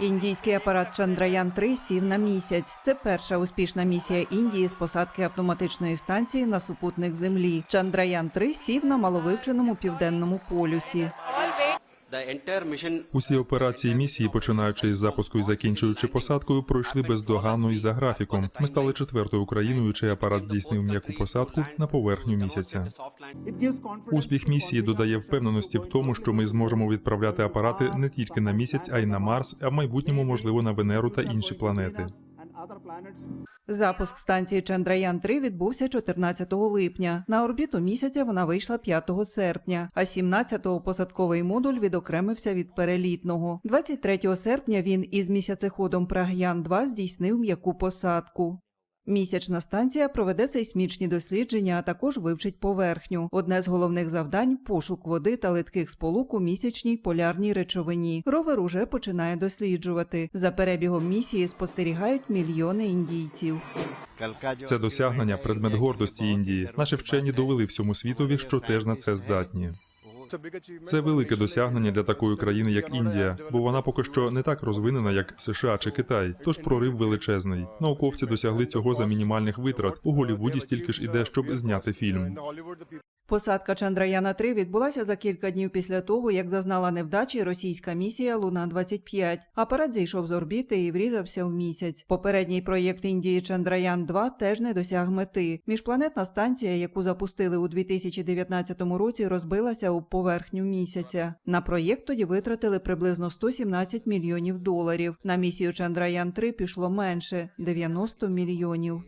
Індійський апарат Чандраян 3 сів на місяць. Це перша успішна місія Індії з посадки автоматичної станції на супутник землі. Чандраян 3 сів на маловивченому південному полюсі. The Усі операції місії, починаючи із запуску і закінчуючи посадкою, пройшли бездоганно і за графіком. Ми стали четвертою країною, чий апарат здійснив м'яку посадку на поверхню місяця. Успіх місії додає впевненості в тому, що ми зможемо відправляти апарати не тільки на місяць, а й на Марс, а в майбутньому можливо на Венеру та інші планети. Запуск станції Чандраян 3 відбувся 14 липня. На орбіту місяця вона вийшла 5 серпня, а 17-го посадковий модуль відокремився від перелітного. 23 серпня він із місяцеходом Прагян 2 здійснив м'яку посадку. Місячна станція проведе сейсмічні дослідження, а також вивчить поверхню. Одне з головних завдань пошук води та литких сполук у місячній полярній речовині. Ровер уже починає досліджувати. За перебігом місії спостерігають мільйони індійців. Це досягнення предмет гордості Індії. Наші вчені довели всьому світові, що теж на це здатні. Це велике досягнення для такої країни, як Індія, бо вона поки що не так розвинена, як США чи Китай. Тож прорив величезний. Науковці досягли цього за мінімальних витрат. У Голівуді стільки ж іде, щоб зняти фільм. Посадка Чандраяна 3 відбулася за кілька днів після того, як зазнала невдачі російська місія Луна 25 Апарат зійшов з орбіти і врізався в місяць. Попередній проєкт Індії Чандраян 2 теж не досяг мети. Міжпланетна станція, яку запустили у 2019 році, розбилася у поверхню місяця. На проєкт тоді витратили приблизно 117 мільйонів доларів. На місію Чандраян 3 пішло менше 90 мільйонів.